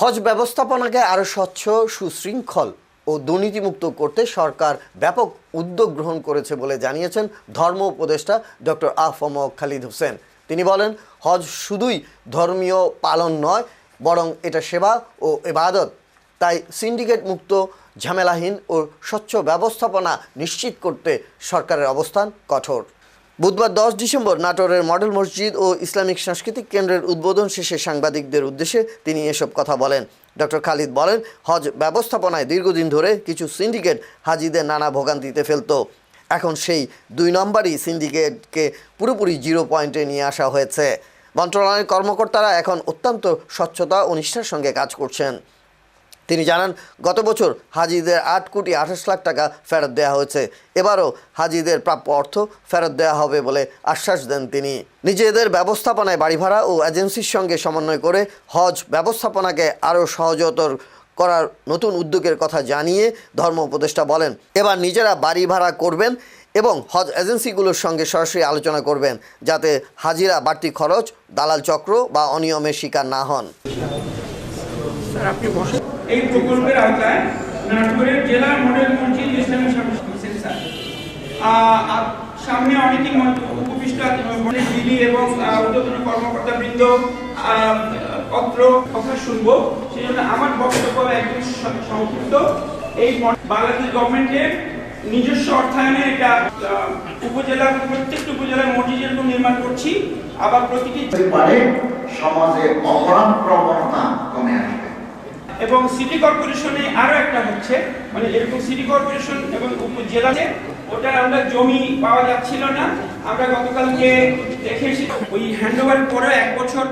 হজ ব্যবস্থাপনাকে আরও স্বচ্ছ, সুশৃঙ্খল ও দুর্নীতিমুক্ত করতে সরকার ব্যাপক উদ্যোগ গ্রহণ করেছে বলে জানিয়েছেন ধর্ম উপদেষ্টা ডক্টর আফম খালিদ হোসেন। তিনি বলেন, হজ শুধুই ধর্মীয় পালন নয়, বরং এটা সেবা ও এবাদত তাই সিন্ডিকেট মুক্ত, ঝামেলাহীন ও স্বচ্ছ ব্যবস্থাপনা নিশ্চিত করতে সরকারের অবস্থান কঠোর। বুধবার দশ ডিসেম্বর নাটোরের মডেল মসজিদ ও ইসলামিক সাংস্কৃতিক কেন্দ্রের উদ্বোধন শেষে সাংবাদিকদের উদ্দেশ্যে তিনি এসব কথা বলেন। ডক্টর খালিদ বলেন, হজ ব্যবস্থাপনায় দীর্ঘদিন ধরে কিছু সিন্ডিকেট হাজিদের নানা ভোগান্তিতে ফেলতো। এখন সেই দুই নম্বরই সিন্ডিকেটকে পুরোপুরি জিরো পয়েন্টে নিয়ে আসা হয়েছে। মন্ত্রণালয়ের কর্মকর্তারা এখন অত্যন্ত স্বচ্ছতা ও নিষ্ঠার সঙ্গে কাজ করছেন। তিনি জানান, গত বছর হাজিদের আট কোটি আঠাশ লাখ টাকা ফেরত দেওয়া হয়েছে। এবারও হাজিদের প্রাপ্য অর্থ ফেরত দেওয়া হবে বলে আশ্বাস দেন তিনি। নিজেদের ব্যবস্থাপনায় বাড়ি ভাড়া ও এজেন্সির সঙ্গে সমন্বয় করে হজ ব্যবস্থাপনাকে আরও সহজতর করার নতুন উদ্যোগের কথা জানিয়ে ধর্ম উপদেষ্টা বলেন, এবার নিজেরা বাড়ি ভাড়া করবেন এবং হজ এজেন্সিগুলোর সঙ্গে সরাসরি আলোচনা করবেন, যাতে হাজিরা বাড়তি খরচ, দালাল চক্র বা অনিয়মের শিকার না হন। এই প্রকল্পের আওতায় নাটোরের জেলা মডেল মসজিদ ইসলামী সেন্টার সামনে অনেকেই মত- উপবিষ্ট দিলি এবং কর্মকর্তা বৃন্দ পত্র কথা শুনব। সেই জন্য আমার বক্তব্য একদম সংক্ষিপ্ত। এই বাংলাদেশ গভর্নমেন্টের নিজস্ব অর্থায়নে এটা আহ, উপজেলার প্রত্যেকটি উপজেলার মসজিদ যেরকম নির্মাণ করছি। আবার প্রতিটি সমাজে অপরাধ আসবে এবং সিটি কর্পোরেশনে আরও একটা হচ্ছে মানে এরকম সিটি কর্পোরেশন এবং জেলাতে ওটা আমরা জমি পাওয়া যাচ্ছিল না। আমরা গতকালকে দেখে এসে ওই হ্যান্ড ওভার পরে এক বছর